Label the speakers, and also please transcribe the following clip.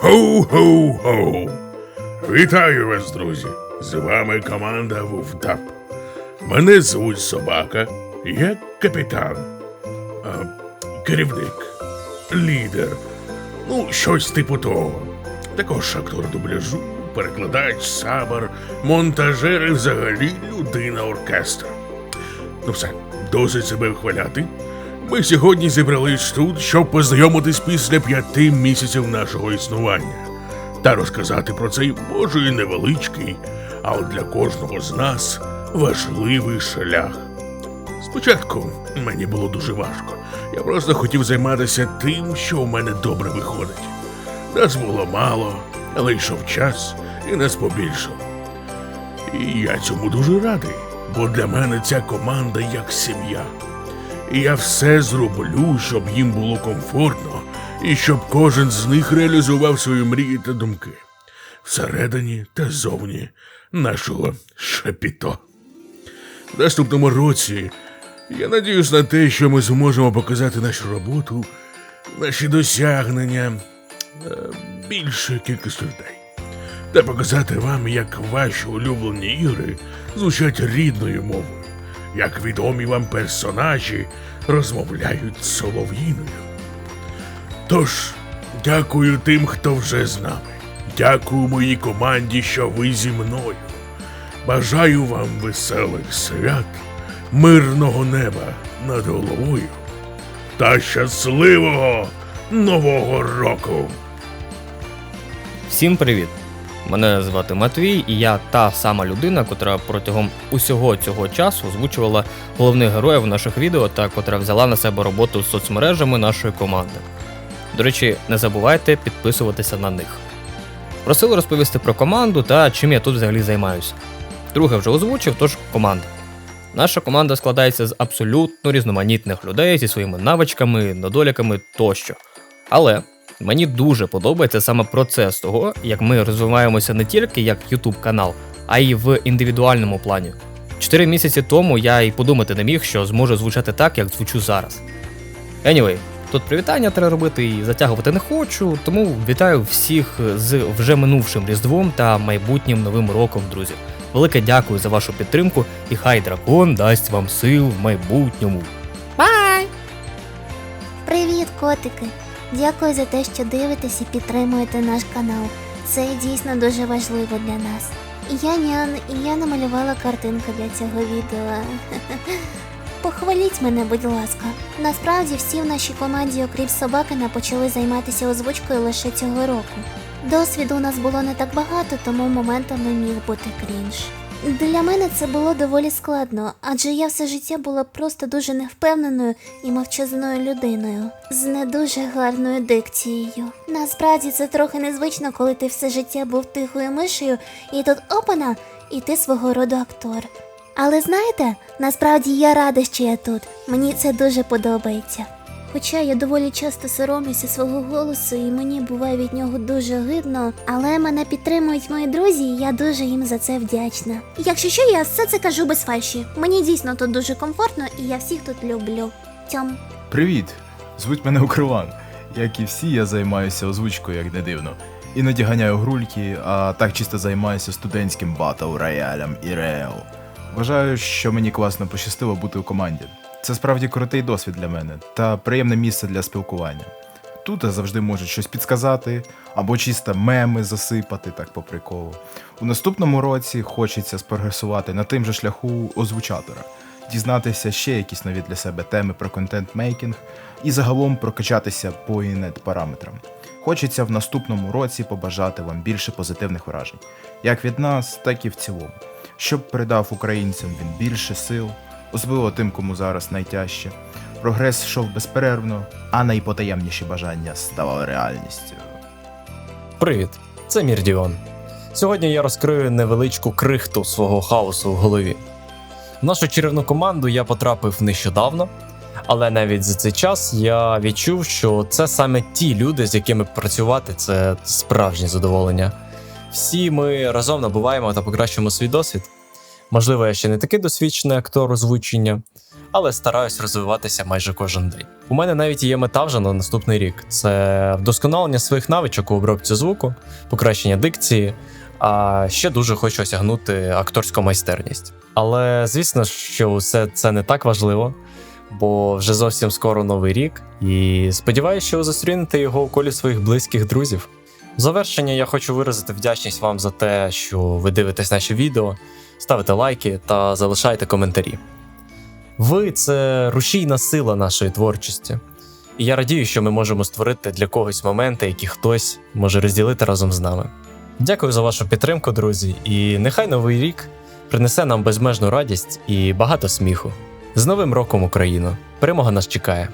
Speaker 1: Хоу-хоу-хоу! Вітаю вас, друзі! З вами команда Вуфтап. Мене звуть Собака, я капітан, а, керівник, лідер, ну, щось типу того. Також актор дубляжу, перекладач, сабар, монтажер і взагалі людина оркестра. Ну все, досить себе вхваляти. Ми сьогодні зібрались тут, щоб познайомитись після п'яти місяців нашого існування та розказати про цей може і невеличкий, але для кожного з нас важливий шлях. Спочатку мені було дуже важко. Я просто хотів займатися тим, що у мене добре виходить. Нас було мало, але йшов час і нас побільшало. І я цьому дуже радий, бо для мене ця команда як сім'я. І я все зроблю, щоб їм було комфортно, і щоб кожен з них реалізував свої мрії та думки всередині та зовні нашого шепіто. В наступному році я надіюсь на те, що ми зможемо показати нашу роботу, наші досягнення е, більше кількості людей. Та показати вам, як ваші улюблені ігри звучать рідною мовою, як відомі вам персонажі розмовляють солов'їною. Тож, дякую тим, хто вже з нами. Дякую моїй команді, що ви зі мною. Бажаю вам веселих свят, мирного неба над головою та щасливого Нового року!
Speaker 2: Всім привіт! Мене звати Матвій, і я та сама людина, котра протягом усього цього часу озвучувала головних героїв наших відео та котра взяла на себе роботу з соцмережами нашої команди. До речі, не забувайте підписуватися на них. Просили розповісти про команду та чим я тут взагалі займаюся. Друге вже озвучив, тож команда. Наша команда складається з абсолютно різноманітних людей зі своїми навичками, недоліками тощо. Але мені дуже подобається саме процес того, як ми розвиваємося не тільки як YouTube канал, а й в індивідуальному плані. Чотири місяці тому я й подумати не міг, що зможу звучати так, як звучу зараз. Anyway, тут привітання треба робити і затягувати не хочу, тому вітаю всіх з вже минувшим Різдвом та майбутнім новим роком, друзі. Велике дякую за вашу підтримку, і хай дракон дасть вам сил в майбутньому.
Speaker 3: Бай! Привіт, котики! Дякую за те, що дивитесь і підтримуєте наш канал. Це дійсно дуже важливо для нас. Я Нян, і я намалювала картинку для цього відео. Похваліть мене, будь ласка. Насправді всі в нашій команді, окрім собакина, почали займатися озвучкою лише цього року. Досвіду у нас було не так багато, тому моментами міг бути крінж. Для мене це було доволі складно, адже я все життя була просто дуже невпевненою і мовчазною людиною з не дуже гарною дикцією. Насправді це трохи незвично, коли ти все життя був тихою мишею, і тут опана, і ти свого роду актор. Але знаєте, насправді я рада, що я тут. Мені це дуже подобається. Хоча я доволі часто соромлюся свого голосу, і мені буває від нього дуже гидно, але мене підтримують мої друзі, і я дуже їм за це вдячна. Якщо що, я все це кажу без фальші. Мені дійсно тут дуже комфортно, і я всіх тут люблю. Тьом.
Speaker 4: Привіт! Звуть мене Укриван. Як і всі, я займаюся озвучкою, як не дивно. Іноді ганяю грульки, а так чисто займаюся студентським батл роялем і реал. Вважаю, що мені класно пощастило бути у команді. Це справді крутий досвід для мене та приємне місце для спілкування. Тут завжди можуть щось підсказати або чисто меми засипати, так по приколу. У наступному році хочеться спрогресувати на тим же шляху озвучатора, дізнатися ще якісь нові для себе теми про контент-мейкінг і загалом прокачатися по інет параметрам. Хочеться в наступному році побажати вам більше позитивних вражень, як від нас, так і в цілому, щоб передав українцям він більше сил, особливо тим, кому зараз найтяжче. Прогрес йшов безперервно, а найпотаємніші бажання ставали реальністю.
Speaker 5: Привіт, це Мірдіон. Сьогодні я розкрию невеличку крихту свого хаосу в голові. В нашу чарівну команду я потрапив нещодавно, але навіть за цей час я відчув, що це саме ті люди, з якими працювати це справжнє задоволення. Всі ми разом набуваємо та покращуємо свій досвід. Можливо, я ще не такий досвідчений актор озвучення, але стараюсь розвиватися майже кожен день. У мене навіть є мета вже на наступний рік: це вдосконалення своїх навичок у обробці звуку, покращення дикції. А ще дуже хочу осягнути акторську майстерність. Але звісно, що все це не так важливо, бо вже зовсім скоро новий рік, і сподіваюся, що ви зустрінете його у колі своїх близьких друзів. Завершення я хочу виразити вдячність вам за те, що ви дивитесь наші відео, ставите лайки та залишаєте коментарі. Ви це рушійна сила нашої творчості. І я радію, що ми можемо створити для когось моменти, які хтось може розділити разом з нами. Дякую за вашу підтримку, друзі, і нехай новий рік принесе нам безмежну радість і багато сміху. З Новим роком, Україно! Перемога нас чекає!